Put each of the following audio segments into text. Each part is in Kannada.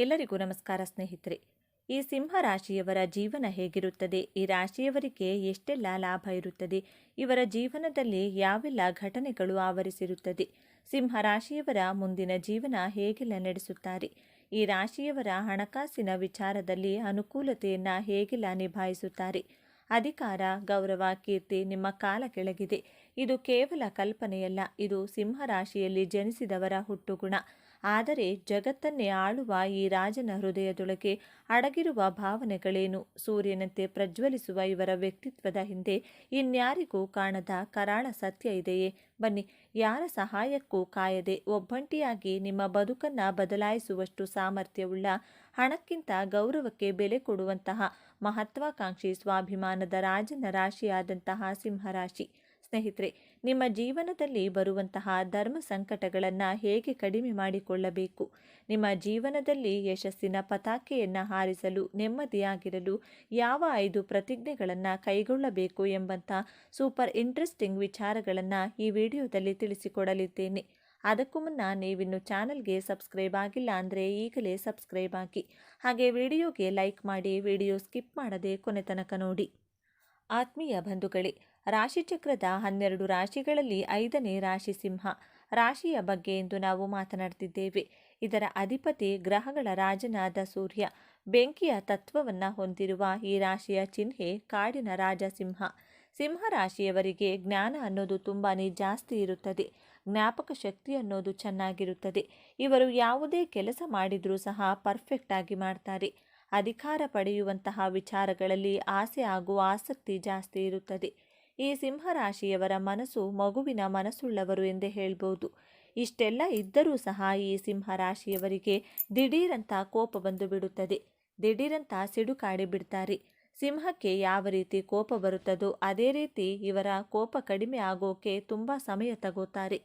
ಎಲ್ಲರಿಗೂ ನಮಸ್ಕಾರ ಸ್ನೇಹಿತರೆ. ಈ ಸಿಂಹ ರಾಶಿಯವರ ಜೀವನ ಹೇಗಿರುತ್ತದೆ? ಈ ರಾಶಿಯವರಿಗೆ ಎಷ್ಟೆಲ್ಲ ಲಾಭ ಇರುತ್ತದೆ? ಇವರ ಜೀವನದಲ್ಲಿ ಯಾವೆಲ್ಲ ಘಟನೆಗಳು ಆವರಿಸಿರುತ್ತದೆ? ಸಿಂಹ ರಾಶಿಯವರ ಮುಂದಿನ ಜೀವನ ಹೇಗೆಲ್ಲ ನಡೆಸುತ್ತಾರೆ? ಈ ರಾಶಿಯವರ ಹಣಕಾಸಿನ ವಿಚಾರದಲ್ಲಿ ಅನುಕೂಲತೆಯನ್ನು ಹೇಗೆಲ್ಲ ನಿಭಾಯಿಸುತ್ತಾರೆ? ಅಧಿಕಾರ, ಗೌರವ, ಕೀರ್ತಿ ನಿಮ್ಮ ಕಾಲ ಕೆಳಗಿದೆ. ಇದು ಕೇವಲ ಕಲ್ಪನೆಯಲ್ಲ, ಇದು ಸಿಂಹ ರಾಶಿಯಲ್ಲಿ ಜನಿಸಿದವರ ಹುಟ್ಟುಗುಣ. ಆದರೆ ಜಗತ್ತನ್ನೇ ಆಳುವ ಈ ರಾಜನ ಹೃದಯದೊಳಗೆ ಅಡಗಿರುವ ಭಾವನೆಗಳೇನು? ಸೂರ್ಯನಂತೆ ಪ್ರಜ್ವಲಿಸುವ ಇವರ ವ್ಯಕ್ತಿತ್ವದ ಹಿಂದೆ ಇನ್ಯಾರಿಗೂ ಕಾಣದ ಕರಾಳ ಸತ್ಯ ಇದೆಯೇ? ಬನ್ನಿ, ಯಾರ ಸಹಾಯಕ್ಕೂ ಕಾಯದೆ ಒಬ್ಬಂಟಿಯಾಗಿ ನಿಮ್ಮ ಬದುಕನ್ನು ಬದಲಾಯಿಸುವಷ್ಟು ಸಾಮರ್ಥ್ಯವುಳ್ಳ, ಹಣಕ್ಕಿಂತ ಗೌರವಕ್ಕೆ ಬೆಲೆ ಕೊಡುವಂತಹ ಮಹತ್ವಾಕಾಂಕ್ಷಿ ಸ್ವಾಭಿಮಾನದ ರಾಜನ ರಾಶಿಯಾದಂತಹ ಸಿಂಹರಾಶಿ. ಸ್ನೇಹಿತರೆ, ನಿಮ್ಮ ಜೀವನದಲ್ಲಿ ಬರುವಂತಹ ಧರ್ಮ ಸಂಕಟಗಳನ್ನು ಹೇಗೆ ಕಡಿಮೆ ಮಾಡಿಕೊಳ್ಳಬೇಕು? ನಿಮ್ಮ ಜೀವನದಲ್ಲಿ ಯಶಸ್ಸಿನ ಪತಾಕೆಯನ್ನು ಹಾರಿಸಲು, ನೆಮ್ಮದಿಯಾಗಿರಲು ಯಾವ ಐದು ಪ್ರತಿಜ್ಞೆಗಳನ್ನು ಕೈಗೊಳ್ಳಬೇಕು ಎಂಬಂಥ ಸೂಪರ್ ಇಂಟ್ರೆಸ್ಟಿಂಗ್ ವಿಚಾರಗಳನ್ನು ಈ ವಿಡಿಯೋದಲ್ಲಿ ತಿಳಿಸಿಕೊಡಲಿದ್ದೇನೆ. ಅದಕ್ಕೂ ಮುನ್ನ ನೀವಿನ್ನು ಚಾನಲ್ಗೆ ಸಬ್ಸ್ಕ್ರೈಬ್ ಆಗಿಲ್ಲ ಅಂದರೆ ಈಗಲೇ ಸಬ್ಸ್ಕ್ರೈಬ್ ಆಗಿ, ಹಾಗೆ ವಿಡಿಯೋಗೆ ಲೈಕ್ ಮಾಡಿ ವಿಡಿಯೋ ಸ್ಕಿಪ್ ಮಾಡದೆ ಕೊನೆ ತನಕ ನೋಡಿ. ಆತ್ಮೀಯ ಬಂಧುಗಳೇ ರಾಶಿಚಕ್ರದ ಹನ್ನೆರಡು ರಾಶಿಗಳಲ್ಲಿ ಐದನೇ ರಾಶಿ ಸಿಂಹ. ರಾಶಿಯ ಬಗ್ಗೆ ಎಂದು ನಾವು ಮಾತನಾಡುತ್ತಿದ್ದೇವೆ ಇದರ ಅಧಿಪತಿ ಗ್ರಹಗಳ ರಾಜನಾದ ಸೂರ್ಯ. ಬೆಂಕಿಯ ತತ್ವವನ್ನು ಹೊಂದಿರುವ ಈ ರಾಶಿಯ ಚಿಹ್ನೆ ಕಾಡಿನ ರಾಜ ಸಿಂಹ. ಸಿಂಹ ರಾಶಿಯವರಿಗೆ ಜ್ಞಾನ ಅನ್ನೋದು ತುಂಬಾ ಜಾಸ್ತಿ ಇರುತ್ತದೆ. ಜ್ಞಾಪಕ ಶಕ್ತಿ ಅನ್ನೋದು ಚೆನ್ನಾಗಿರುತ್ತದೆ. ಇವರು ಯಾವುದೇ ಕೆಲಸ ಮಾಡಿದರೂ ಸಹ ಪರ್ಫೆಕ್ಟ್ ಆಗಿ ಮಾಡ್ತಾರೆ. ಅಧಿಕಾರ ಪಡೆಯುವಂತಹ ವಿಚಾರಗಳಲ್ಲಿ ಆಸೆ ಹಾಗೂ ಆಸಕ್ತಿ ಜಾಸ್ತಿ ಇರುತ್ತದೆ. ಈ ಸಿಂಹರಾಶಿಯವರ ಮನಸ್ಸು ಮಗುವಿನ ಮನಸ್ಸುಳ್ಳವರು ಎಂದೇ ಹೇಳ್ಬೋದು. ಇಷ್ಟೆಲ್ಲ ಇದ್ದರೂ ಸಹ ಈ ಸಿಂಹರಾಶಿಯವರಿಗೆ ದಿಢೀರಂತ ಕೋಪ ಬಂದು ಬಿಡುತ್ತದೆ. ದಿಢೀರಂತ ಸಿಡುಕಾಡಿ ಬಿಡ್ತಾರೆ. ಸಿಂಹಕ್ಕೆ ಯಾವ ರೀತಿ ಕೋಪ ಬರುತ್ತದೋ ಅದೇ ರೀತಿ ಇವರ ಕೋಪ ಕಡಿಮೆ ಆಗೋಕೆ ತುಂಬ ಸಮಯ ತಗೋತಾರೆ.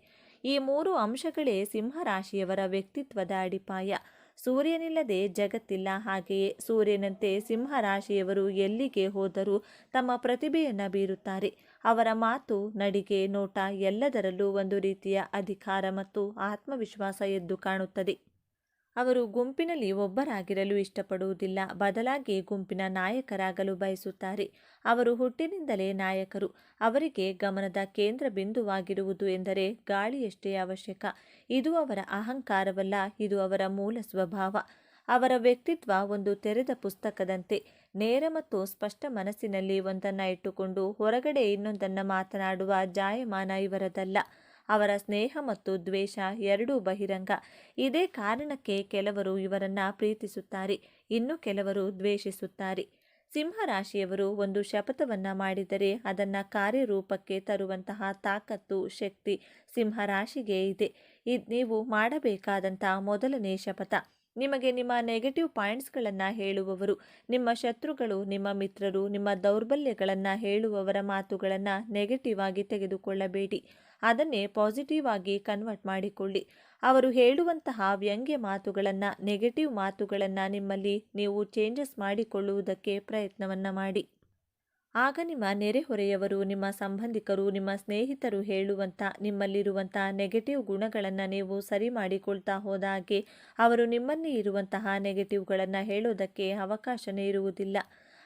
ಈ ಮೂರು ಅಂಶಗಳೇ ಸಿಂಹರಾಶಿಯವರ ವ್ಯಕ್ತಿತ್ವದ ಅಡಿಪಾಯ. ಸೂರ್ಯನಿಲ್ಲದೆ ಜಗತ್ತಿಲ್ಲ. ಹಾಗೆಯೇ ಸೂರ್ಯನಂತೆ ಸಿಂಹರಾಶಿಯವರು ಎಲ್ಲಿಗೆ ಹೋದರೂ ತಮ್ಮ ಪ್ರತಿಭೆಯನ್ನು ಬೀರುತ್ತಾರೆ. ಅವರ ಮಾತು, ನಡಿಗೆ, ನೋಟ ಎಲ್ಲದರಲ್ಲೂ ಒಂದು ರೀತಿಯ ಅಧಿಕಾರ ಮತ್ತು ಆತ್ಮವಿಶ್ವಾಸ ಎದ್ದು ಕಾಣುತ್ತದೆ. ಅವರು ಗುಂಪಿನಲ್ಲಿ ಒಬ್ಬರಾಗಿರಲು ಇಷ್ಟಪಡುವುದಿಲ್ಲ. ಬದಲಾಗಿ ಗುಂಪಿನ ನಾಯಕರಾಗಲು ಬಯಸುತ್ತಾರೆ. ಅವರು ಹುಟ್ಟಿನಿಂದಲೇ ನಾಯಕರು. ಅವರಿಗೆ ಗಮನದ ಕೇಂದ್ರ ಬಿಂದುವಾಗಿರುವುದು ಎಂದರೆ ಗಾಳಿಯಷ್ಟೇ ಅವಶ್ಯಕ. ಇದು ಅವರ ಅಹಂಕಾರವಲ್ಲ, ಇದು ಅವರ ಮೂಲ ಸ್ವಭಾವ. ಅವರ ವ್ಯಕ್ತಿತ್ವ ಒಂದು ತೆರೆದ ಪುಸ್ತಕದಂತೆ. ನೇರ ಮತ್ತು ಸ್ಪಷ್ಟ ಮನಸ್ಸಿನಲ್ಲಿ ಒಂದನ್ನು ಇಟ್ಟುಕೊಂಡು ಹೊರಗಡೆ ಇನ್ನೊಂದನ್ನು ಮಾತನಾಡುವ ಜಾಯಮಾನ ಇವರದಲ್ಲ. ಅವರ ಸ್ನೇಹ ಮತ್ತು ದ್ವೇಷ ಎರಡೂ ಬಹಿರಂಗ. ಇದೇ ಕಾರಣಕ್ಕೆ ಕೆಲವರು ಇವರನ್ನು ಪ್ರೀತಿಸುತ್ತಾರೆ, ಇನ್ನು ಕೆಲವರು ದ್ವೇಷಿಸುತ್ತಾರೆ. ಸಿಂಹರಾಶಿಯವರು ಒಂದು ಶಪಥವನ್ನು ಮಾಡಿದರೆ ಅದನ್ನು ಕಾರ್ಯರೂಪಕ್ಕೆ ತರುವಂತಹ ತಾಕತ್ತು, ಶಕ್ತಿ ಸಿಂಹರಾಶಿಗೆ ಇದೆ. ಇದು ನೀವು ಮಾಡಬೇಕಾದಂಥ ಮೊದಲನೇ ಶಪಥ. ನಿಮಗೆ ನಿಮ್ಮ ನೆಗೆಟಿವ್ ಪಾಯಿಂಟ್ಸ್ಗಳನ್ನು ಹೇಳುವವರು, ನಿಮ್ಮ ಶತ್ರುಗಳು, ನಿಮ್ಮ ಮಿತ್ರರು, ನಿಮ್ಮ ದೌರ್ಬಲ್ಯಗಳನ್ನು ಹೇಳುವವರ ಮಾತುಗಳನ್ನು ನೆಗೆಟಿವ್ ಆಗಿ ತೆಗೆದುಕೊಳ್ಳಬೇಡಿ. ಅದನ್ನೇ ಪಾಸಿಟಿವ್ ಆಗಿ ಕನ್ವರ್ಟ್ ಮಾಡಿಕೊಳ್ಳಿ. ಅವರು ಹೇಳುವಂತಹ ವ್ಯಂಗ್ಯ ಮಾತುಗಳನ್ನು ನೆಗೆಟಿವ್ ಮಾತುಗಳನ್ನು ನಿಮ್ಮಲ್ಲಿ ನೀವು ಚೇಂಜಸ್ ಮಾಡಿಕೊಳ್ಳುವುದಕ್ಕೆ ಪ್ರಯತ್ನವನ್ನು ಮಾಡಿ. ಆಗ ನಿಮ್ಮ ನೆರೆಹೊರೆಯವರು, ನಿಮ್ಮ ಸಂಬಂಧಿಕರು, ನಿಮ್ಮ ಸ್ನೇಹಿತರು ಹೇಳುವಂಥ ನಿಮ್ಮಲ್ಲಿರುವಂಥ ನೆಗೆಟಿವ್ ಗುಣಗಳನ್ನು ನೀವು ಸರಿ ಮಾಡಿಕೊಳ್ತಾ ಹೋದಾಗೆ ಅವರು ನಿಮ್ಮಲ್ಲಿ ಇರುವಂತಹ ನೆಗೆಟಿವ್ಗಳನ್ನು ಹೇಳೋದಕ್ಕೆ ಅವಕಾಶನೇ ಇರುವುದಿಲ್ಲ.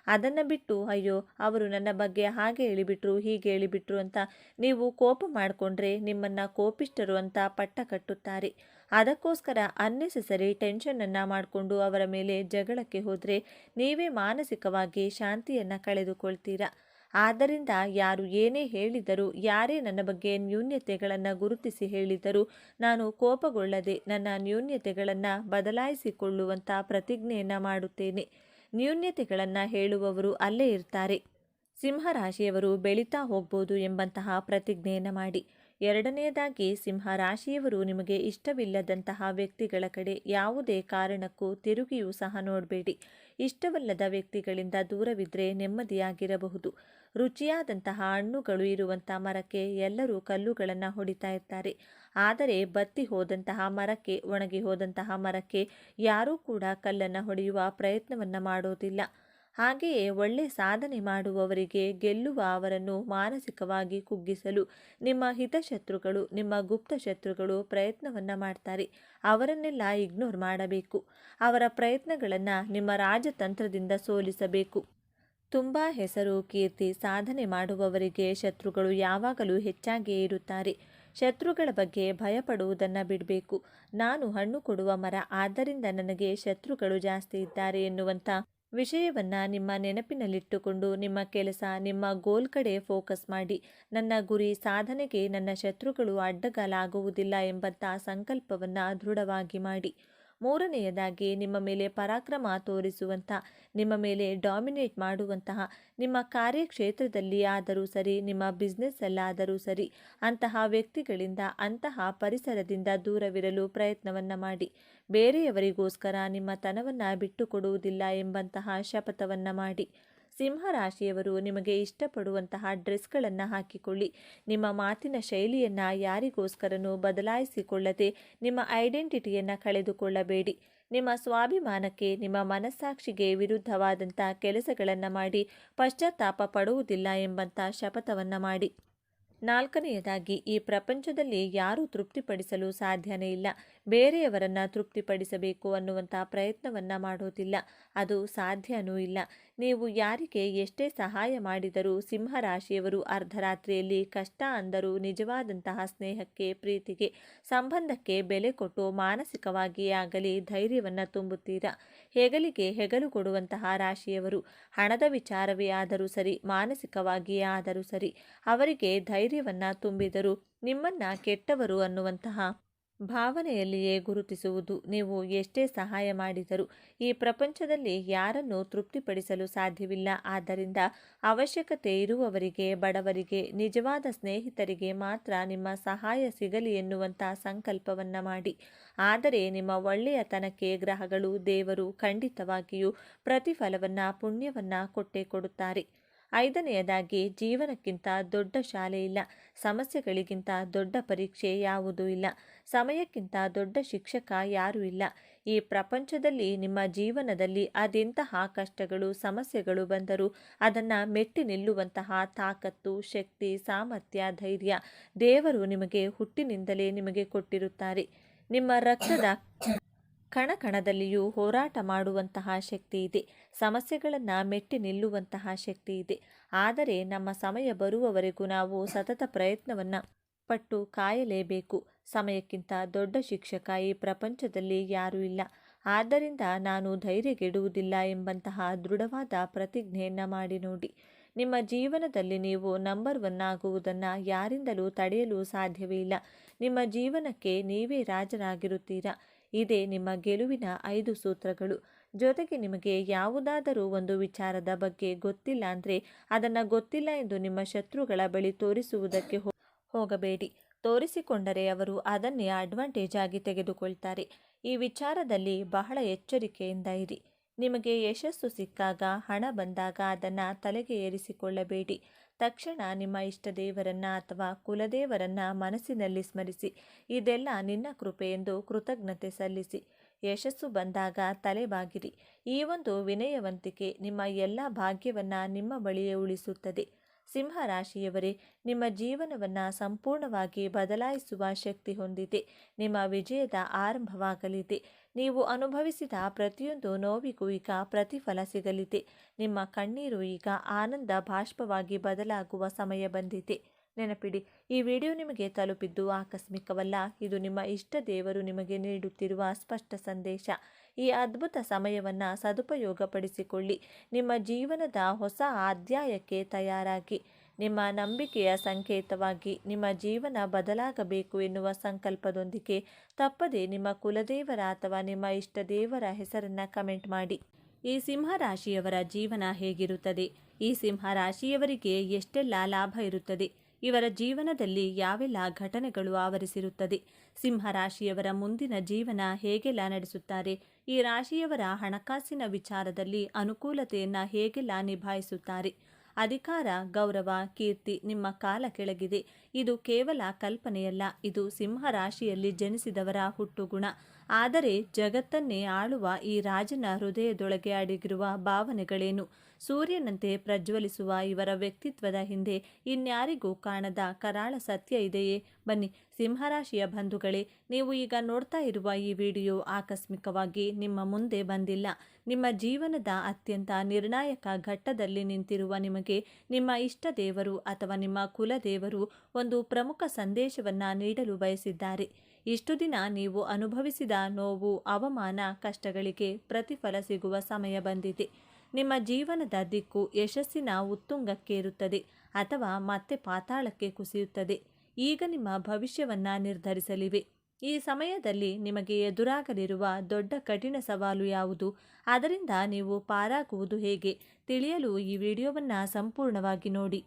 ಅದನ್ನು ಬಿಟ್ಟು, ಅಯ್ಯೋ, ಅವರು ನನ್ನ ಬಗ್ಗೆ ಹಾಗೆ ಹೇಳಿಬಿಟ್ರು, ಹೀಗೆ ಹೇಳಿಬಿಟ್ರು ಅಂತ ನೀವು ಕೋಪ ಮಾಡಿಕೊಂಡ್ರೆ ನಿಮ್ಮನ್ನು ಕೋಪಿಷ್ಟರು ಅಂತ ಪಟ್ಟ ಕಟ್ಟುತ್ತಾರೆ. ಅದಕ್ಕೋಸ್ಕರ ಅನ್ನೆಸೆಸರಿ ಟೆನ್ಷನನ್ನು ಮಾಡಿಕೊಂಡು ಅವರ ಮೇಲೆ ಜಗಳಕ್ಕೆ ಹೋದರೆ ನೀವೇ ಮಾನಸಿಕವಾಗಿ ಶಾಂತಿಯನ್ನು ಕಳೆದುಕೊಳ್ತೀರಾ? ಆದ್ದರಿಂದ ಯಾರು ಏನೇ ಹೇಳಿದರೂ, ಯಾರೇ ನನ್ನ ಬಗ್ಗೆ ನ್ಯೂನ್ಯತೆಗಳನ್ನು ಗುರುತಿಸಿ ಹೇಳಿದರೂ, ನಾನು ಕೋಪಗೊಳ್ಳದೆ ನನ್ನ ನ್ಯೂನ್ಯತೆಗಳನ್ನು ಬದಲಾಯಿಸಿಕೊಳ್ಳುವಂಥ ಪ್ರತಿಜ್ಞೆಯನ್ನು ಮಾಡುತ್ತೇನೆ. ನ್ಯೂನ್ಯತೆಗಳನ್ನು ಹೇಳುವವರು ಅಲ್ಲೇ ಇರ್ತಾರೆ. ಸಿಂಹರಾಶಿಯವರು ಬೆಳೀತಾ ಹೋಗ್ಬೋದು ಎಂಬಂತಹ ಪ್ರತಿಜ್ಞೆಯನ್ನು ಮಾಡಿ. ಎರಡನೆಯದಾಗಿ, ಸಿಂಹ ರಾಶಿಯವರು ನಿಮಗೆ ಇಷ್ಟವಿಲ್ಲದಂತಹ ವ್ಯಕ್ತಿಗಳ ಕಡೆ ಯಾವುದೇ ಕಾರಣಕ್ಕೂ ತಿರುಗಿಯೂ ಸಹ ನೋಡಬೇಡಿ. ಇಷ್ಟವಲ್ಲದ ವ್ಯಕ್ತಿಗಳಿಂದ ದೂರವಿದ್ದರೆ ನೆಮ್ಮದಿಯಾಗಿರಬಹುದು. ರುಚಿಯಾದಂತಹ ಹಣ್ಣುಗಳು ಇರುವಂಥ ಮರಕ್ಕೆ ಎಲ್ಲರೂ ಕಲ್ಲುಗಳನ್ನು ಹೊಡಿತಾ ಇರ್ತಾರೆ. ಆದರೆ ಬತ್ತಿ ಹೋದಂತಹ ಮರಕ್ಕೆ, ಒಣಗಿ ಹೋದಂತಹ ಮರಕ್ಕೆ ಯಾರೂ ಕೂಡ ಕಲ್ಲನ್ನು ಹೊಡೆಯುವ ಪ್ರಯತ್ನವನ್ನು ಮಾಡೋದಿಲ್ಲ. ಹಾಗೆಯೇ ಒಳ್ಳೆ ಸಾಧನೆ ಮಾಡುವವರಿಗೆ ಗೆಲ್ಲುವ ಅವರನ್ನು ಮಾನಸಿಕವಾಗಿ ಕುಗ್ಗಿಸಲು ನಿಮ್ಮ ಹಿತಶತ್ರುಗಳು, ನಿಮ್ಮ ಗುಪ್ತ ಶತ್ರುಗಳು ಪ್ರಯತ್ನವನ್ನು ಮಾಡ್ತಾರೆ. ಅವರನ್ನೆಲ್ಲ ಇಗ್ನೋರ್ ಮಾಡಬೇಕು. ಅವರ ಪ್ರಯತ್ನಗಳನ್ನು ನಿಮ್ಮ ರಾಜತಂತ್ರದಿಂದ ಸೋಲಿಸಬೇಕು. ತುಂಬ ಹೆಸರು ಕೀರ್ತಿ ಸಾಧನೆ ಮಾಡುವವರಿಗೆ ಶತ್ರುಗಳು ಯಾವಾಗಲೂ ಹೆಚ್ಚಾಗಿಯೇ ಇರುತ್ತಾರೆ. ಶತ್ರುಗಳ ಬಗ್ಗೆ ಭಯಪಡುವುದನ್ನು ಬಿಡಬೇಕು. ನಾನು ಹಣ್ಣು ಕೊಡುವ ಮರ, ಆದ್ದರಿಂದ ನನಗೆ ಶತ್ರುಗಳು ಜಾಸ್ತಿ ಇದ್ದಾರೆ ಎನ್ನುವಂಥ ವಿಷಯವನ್ನ ನಿಮ್ಮ ನೆನಪಿನಲ್ಲಿಟ್ಟುಕೊಂಡು ನಿಮ್ಮ ಕೆಲಸ, ನಿಮ್ಮ ಗೋಲ್ ಕಡೆ ಫೋಕಸ್ ಮಾಡಿ. ನನ್ನ ಗುರಿ ಸಾಧನೆಗೆ ನನ್ನ ಶತ್ರುಗಳು ಅಡ್ಡಗಾಲಾಗುವುದಿಲ್ಲ ಎಂಬಂಥ ಸಂಕಲ್ಪವನ್ನು ದೃಢವಾಗಿ ಮಾಡಿ. ಮೂರನೆಯದಾಗಿ ನಿಮ್ಮ ಮೇಲೆ ಪರಾಕ್ರಮ ತೋರಿಸುವಂಥ, ನಿಮ್ಮ ಮೇಲೆ ಡಾಮಿನೇಟ್ ಮಾಡುವಂತಹ, ನಿಮ್ಮ ಕಾರ್ಯಕ್ಷೇತ್ರದಲ್ಲಿ ಆದರೂ ಸರಿ, ನಿಮ್ಮ ಬಿಸ್ನೆಸ್ಸಲ್ಲಾದರೂ ಸರಿ, ಅಂತಹ ವ್ಯಕ್ತಿಗಳಿಂದ, ಅಂತಹ ಪರಿಸರದಿಂದ ದೂರವಿರಲು ಪ್ರಯತ್ನವನ್ನು ಮಾಡಿ. ಬೇರೆಯವರಿಗೋಸ್ಕರ ನಿಮ್ಮ ತನವನ್ನು ಬಿಟ್ಟುಕೊಡುವುದಿಲ್ಲ ಎಂಬಂತಹ ಶಪಥವನ್ನು ಮಾಡಿ. ಸಿಂಹರಾಶಿಯವರು ನಿಮಗೆ ಇಷ್ಟಪಡುವಂತಹ ಡ್ರೆಸ್ಗಳನ್ನು ಹಾಕಿಕೊಳ್ಳಿ. ನಿಮ್ಮ ಮಾತಿನ ಶೈಲಿಯನ್ನು ಯಾರಿಗೋಸ್ಕರನೂ ಬದಲಾಯಿಸಿಕೊಳ್ಳದೆ ನಿಮ್ಮ ಐಡೆಂಟಿಟಿಯನ್ನು ಕಳೆದುಕೊಳ್ಳಬೇಡಿ. ನಿಮ್ಮ ಸ್ವಾಭಿಮಾನಕ್ಕೆ, ನಿಮ್ಮ ಮನಸ್ಸಾಕ್ಷಿಗೆ ವಿರುದ್ಧವಾದಂಥ ಕೆಲಸಗಳನ್ನು ಮಾಡಿ, ಪಶ್ಚಾತ್ತಾಪ ಪಡುವುದಿಲ್ಲ ಎಂಬಂಥ ಶಪಥವನ್ನು ಮಾಡಿ. ನಾಲ್ಕನೆಯದಾಗಿ, ಈ ಪ್ರಪಂಚದಲ್ಲಿ ಯಾರೂ ತೃಪ್ತಿಪಡಿಸಲು ಸಾಧ್ಯನೇ ಇಲ್ಲ. ಬೇರೆಯವರನ್ನು ತೃಪ್ತಿಪಡಿಸಬೇಕು ಅನ್ನುವಂಥ ಪ್ರಯತ್ನವನ್ನು ಮಾಡೋದಿಲ್ಲ. ಅದು ಸಾಧ್ಯನೂ ಇಲ್ಲ. ನೀವು ಯಾರಿಗೆ ಎಷ್ಟೇ ಸಹಾಯ ಮಾಡಿದರೂ ಸಿಂಹರಾಶಿಯವರು ಅರ್ಧರಾತ್ರಿಯಲ್ಲಿ ಕಷ್ಟ ಅಂದರೂ ನಿಜವಾದಂತಹ ಸ್ನೇಹಕ್ಕೆ ಪ್ರೀತಿಗೆ, ಸಂಬಂಧಕ್ಕೆ ಬೆಲೆ ಕೊಟ್ಟು ಮಾನಸಿಕವಾಗಿಯೇ ಆಗಲಿ ಧೈರ್ಯವನ್ನು ತುಂಬುತ್ತೀರಾ? ಹೆಗಲಿಗೆ ಹೆಗಲು ಕೊಡುವಂತಹ ರಾಶಿಯವರು, ಹಣದ ವಿಚಾರವೇ ಆದರೂ ಸರಿ ಮಾನಸಿಕವಾಗಿಯೇ ಆದರೂ ಸರಿ, ಅವರಿಗೆ ಧೈರ್ಯವನ್ನು ತುಂಬಿದರು ನಿಮ್ಮನ್ನ ಕೆಟ್ಟವರು ಅನ್ನುವಂತಹ ಭಾವನೆಯಲ್ಲಿಯೇ ಗುರುತಿಸುವುದು. ನೀವು ಎಷ್ಟೇ ಸಹಾಯ ಮಾಡಿದರೂ ಈ ಪ್ರಪಂಚದಲ್ಲಿ ಯಾರನ್ನು ತೃಪ್ತಿಪಡಿಸಲು ಸಾಧ್ಯವಿಲ್ಲ. ಆದ್ದರಿಂದ ಅವಶ್ಯಕತೆ ಇರುವವರಿಗೆ, ಬಡವರಿಗೆ, ನಿಜವಾದ ಸ್ನೇಹಿತರಿಗೆ ಮಾತ್ರ ನಿಮ್ಮ ಸಹಾಯ ಸಿಗಲಿ ಎನ್ನುವಂಥ ಸಂಕಲ್ಪವನ್ನು ಮಾಡಿ. ಆದರೆ ನಿಮ್ಮ ಒಳ್ಳೆಯತನಕ್ಕೆ ಗ್ರಹಗಳು, ದೇವರು ಖಂಡಿತವಾಗಿಯೂ ಪ್ರತಿಫಲವನ್ನು, ಪುಣ್ಯವನ್ನು ಕೊಟ್ಟೇ ಕೊಡುತ್ತಾರೆ. ಐದನೆಯದಾಗಿ, ಜೀವನಕ್ಕಿಂತ ದೊಡ್ಡ ಶಾಲೆ ಇಲ್ಲ. ಸಮಸ್ಯೆಗಳಿಗಿಂತ ದೊಡ್ಡ ಪರೀಕ್ಷೆ ಯಾವುದೂ ಇಲ್ಲ. ಸಮಯಕ್ಕಿಂತ ದೊಡ್ಡ ಶಿಕ್ಷಕ ಯಾರೂ ಇಲ್ಲ. ಈ ಪ್ರಪಂಚದಲ್ಲಿ, ನಿಮ್ಮ ಜೀವನದಲ್ಲಿ ಅದೆಂತಹ ಕಷ್ಟಗಳು, ಸಮಸ್ಯೆಗಳು ಬಂದರೂ ಅದನ್ನು ಮೆಟ್ಟಿ ನಿಲ್ಲುವಂತಹ ತಾಕತ್ತು, ಶಕ್ತಿ, ಸಾಮರ್ಥ್ಯ, ಧೈರ್ಯ ದೇವರು ನಿಮಗೆ ಹುಟ್ಟಿನಿಂದಲೇ ನಿಮಗೆ ಕೊಟ್ಟಿರುತ್ತಾರೆ. ನಿಮ್ಮ ರಕ್ತದ ಕಣ ಕಣದಲ್ಲಿಯೂ ಹೋರಾಟ ಮಾಡುವಂತಹ ಶಕ್ತಿ ಇದೆ. ಸಮಸ್ಯೆಗಳನ್ನು ಮೆಟ್ಟಿ ನಿಲ್ಲುವಂತಹ ಶಕ್ತಿ ಇದೆ. ಆದರೆ ನಮ್ಮ ಸಮಯ ಬರುವವರೆಗೂ ನಾವು ಸತತ ಪ್ರಯತ್ನವನ್ನು ಪಟ್ಟು ಕಾಯಲೇಬೇಕು. ಸಮಯಕ್ಕಿಂತ ದೊಡ್ಡ ಶಿಕ್ಷಕ ಈ ಪ್ರಪಂಚದಲ್ಲಿ ಯಾರೂ ಇಲ್ಲ. ಆದ್ದರಿಂದ ನಾನು ಧೈರ್ಯಗೆಡುವುದಿಲ್ಲ ಎಂಬಂತಹ ದೃಢವಾದ ಪ್ರತಿಜ್ಞೆಯನ್ನು ಮಾಡಿ ನೋಡಿ. ನಿಮ್ಮ ಜೀವನದಲ್ಲಿ ನೀವು ನಂಬರ್ ಒನ್ ಆಗುವುದನ್ನು ಯಾರಿಂದಲೂ ತಡೆಯಲು ಸಾಧ್ಯವೇ ಇಲ್ಲ. ನಿಮ್ಮ ಜೀವನಕ್ಕೆ ನೀವೇ ರಾಜರಾಗಿರುತ್ತೀರಾ? ಇದೇ ನಿಮ್ಮ ಗೆಲುವಿನ ಐದು ಸೂತ್ರಗಳು. ಜೊತೆಗೆ ನಿಮಗೆ ಯಾವುದಾದರೂ ಒಂದು ವಿಚಾರದ ಬಗ್ಗೆ ಗೊತ್ತಿಲ್ಲ ಅಂದರೆ ಅದನ್ನು ಗೊತ್ತಿಲ್ಲ ಎಂದು ನಿಮ್ಮ ಶತ್ರುಗಳ ಬಳಿ ತೋರಿಸುವುದಕ್ಕೆ ಹೋಗಬೇಡಿ. ತೋರಿಸಿಕೊಂಡರೆ ಅವರು ಅದನ್ನೇ ಅಡ್ವಾಂಟೇಜ್ ಆಗಿ ತೆಗೆದುಕೊಳ್ತಾರೆ. ಈ ವಿಚಾರದಲ್ಲಿ ಬಹಳ ಎಚ್ಚರಿಕೆಯಿಂದ ಇರಿ. ನಿಮಗೆ ಯಶಸ್ಸು ಸಿಕ್ಕಾಗ, ಹಣ ಬಂದಾಗ ಅದನ್ನು ತಲೆಗೆ ಏರಿಸಿಕೊಳ್ಳಬೇಡಿ. ತಕ್ಷಣ ನಿಮ್ಮ ಇಷ್ಟ ದೇವರನ್ನ ಅಥವಾ ಕುಲದೇವರನ್ನು ಮನಸ್ಸಿನಲ್ಲಿ ಸ್ಮರಿಸಿ. ಇದೆಲ್ಲ ನಿನ್ನ ಕೃಪೆ ಎಂದು ಕೃತಜ್ಞತೆ ಸಲ್ಲಿಸಿ. ಯಶಸ್ಸು ಬಂದಾಗ ತಲೆಬಾಗಿರಿ ಈ ಒಂದು ವಿನಯವಂತಿಕೆ ನಿಮ್ಮ ಎಲ್ಲ ಭಾಗ್ಯವನ್ನು ನಿಮ್ಮ ಬಳಿಯೇ ಉಳಿಸುತ್ತದೆ. ಸಿಂಹರಾಶಿಯವರೇ, ನಿಮ್ಮ ಜೀವನವನ್ನು ಸಂಪೂರ್ಣವಾಗಿ ಬದಲಾಯಿಸುವ ಶಕ್ತಿ ಹೊಂದಿದೆ. ನಿಮ್ಮ ವಿಜಯದ ಆರಂಭವಾಗಲಿದೆ. ನೀವು ಅನುಭವಿಸಿದ ಪ್ರತಿಯೊಂದು ನೋವಿಗೂ ಈಗ ಪ್ರತಿಫಲ ಸಿಗಲಿದೆ. ನಿಮ್ಮ ಕಣ್ಣೀರು ಈಗ ಆನಂದ, ಬಾಷ್ಪವಾಗಿ ಬದಲಾಗುವ ಸಮಯ ಬಂದಿದೆ. ನೆನಪಿಡಿ. ಈ ವಿಡಿಯೋ ನಿಮಗೆ ತಲುಪಿದ್ದು ಆಕಸ್ಮಿಕವಲ್ಲ. ಇದು ನಿಮ್ಮ ಇಷ್ಟ ದೇವರು ನಿಮಗೆ ನೀಡುತ್ತಿರುವ ಸ್ಪಷ್ಟ ಸಂದೇಶ. ಈ ಅದ್ಭುತ ಸಮಯವನ್ನು ಸದುಪಯೋಗಪಡಿಸಿಕೊಳ್ಳಿ. ನಿಮ್ಮ ಜೀವನದ ಹೊಸ ಅಧ್ಯಾಯಕ್ಕೆ ತಯಾರಾಗಿ. ನಿಮ್ಮ ನಂಬಿಕೆಯ ಸಂಕೇತವಾಗಿ ನಿಮ್ಮ ಜೀವನ ಬದಲಾಗಬೇಕು ಎನ್ನುವ ಸಂಕಲ್ಪದೊಂದಿಗೆ ತಪ್ಪದೆ ನಿಮ್ಮ ಕುಲದೇವರ ಅಥವಾ ನಿಮ್ಮ ಇಷ್ಟ ದೇವರ ಹೆಸರನ್ನು ಕಮೆಂಟ್ ಮಾಡಿ. ಈ ಸಿಂಹರಾಶಿಯವರ ಜೀವನ ಹೇಗಿರುತ್ತದೆ? ಈ ಸಿಂಹರಾಶಿಯವರಿಗೆ ಎಷ್ಟೆಲ್ಲ ಲಾಭ ಇರುತ್ತದೆ? ಇವರ ಜೀವನದಲ್ಲಿ ಯಾವೆಲ್ಲ ಘಟನೆಗಳು ಆವರಿಸಿರುತ್ತದೆ? ಸಿಂಹರಾಶಿಯವರ ಮುಂದಿನ ಜೀವನ ಹೇಗೆಲ್ಲ ನಡೆಸುತ್ತಾರೆ? ಈ ರಾಶಿಯವರ ಹಣಕಾಸಿನ ವಿಚಾರದಲ್ಲಿ ಅನುಕೂಲತೆಯನ್ನು ಹೇಗೆಲ್ಲ ನಿಭಾಯಿಸುತ್ತಾರೆ? ಅಧಿಕಾರ, ಗೌರವ, ಕೀರ್ತಿ ನಿಮ್ಮ ಕಾಲ ಕೆಳಗಿದೆ. ಇದು ಕೇವಲ ಕಲ್ಪನೆಯಲ್ಲ, ಇದು ಸಿಂಹ ರಾಶಿಯಲ್ಲಿ ಜನಿಸಿದವರ ಹುಟ್ಟುಗುಣ. ಆದರೆ ಜಗತ್ತನ್ನೇ ಆಳುವ ಈ ರಾಜನ ಹೃದಯದೊಳಗೆ ಅಡಗಿರುವ ಭಾವನೆಗಳೇನು? ಸೂರ್ಯನಂತೆ ಪ್ರಜ್ವಲಿಸುವ ಇವರ ವ್ಯಕ್ತಿತ್ವದ ಹಿಂದೆ ಇನ್ಯಾರಿಗೂ ಕಾಣದ ಕರಾಳ ಸತ್ಯ ಇದೆಯೇ? ಬನ್ನಿ, ಸಿಂಹರಾಶಿಯ ಬಂಧುಗಳೇ, ನೀವು ಈಗ ನೋಡ್ತಾ ಇರುವ ಈ ವಿಡಿಯೋ ಆಕಸ್ಮಿಕವಾಗಿ ನಿಮ್ಮ ಮುಂದೆ ಬಂದಿಲ್ಲ. ನಿಮ್ಮ ಜೀವನದ ಅತ್ಯಂತ ನಿರ್ಣಾಯಕ ಘಟ್ಟದಲ್ಲಿ ನಿಂತಿರುವ ನಿಮಗೆ ನಿಮ್ಮ ಇಷ್ಟ ದೇವರು ಅಥವಾ ನಿಮ್ಮ ಕುಲದೇವರು ಒಂದು ಪ್ರಮುಖ ಸಂದೇಶವನ್ನು ನೀಡಲು ಬಯಸಿದ್ದಾರೆ. ಇಷ್ಟು ದಿನ ನೀವು ಅನುಭವಿಸಿದ ನೋವು, ಅವಮಾನ, ಕಷ್ಟಗಳಿಗೆ ಪ್ರತಿಫಲ ಸಿಗುವ ಸಮಯ ಬಂದಿದೆ. ನಿಮ್ಮ ಜೀವನದ ದಿಕ್ಕು ಯಶಸ್ಸಿನ ಉತ್ತುಂಗಕ್ಕೇರುತ್ತದೆ ಅಥವಾ ಮತ್ತೆ ಪಾತಾಳಕ್ಕೆ ಕುಸಿಯುತ್ತದೆ. ಈಗ ನಿಮ್ಮ ಭವಿಷ್ಯವನ್ನ ನಿರ್ಧರಿಸಲಿವೆ. ಈ ಸಮಯದಲ್ಲಿ ನಿಮಗೆ ಎದುರಾಗಲಿರುವ ದೊಡ್ಡ ಕಠಿಣ ಸವಾಲು ಯಾವುದು? ಅದರಿಂದ ನೀವು ಪಾರಾಗುವುದು ಹೇಗೆ? ತಿಳಿಯಲು ಈ ವಿಡಿಯೋವನ್ನು ಸಂಪೂರ್ಣವಾಗಿ ನೋಡಿ.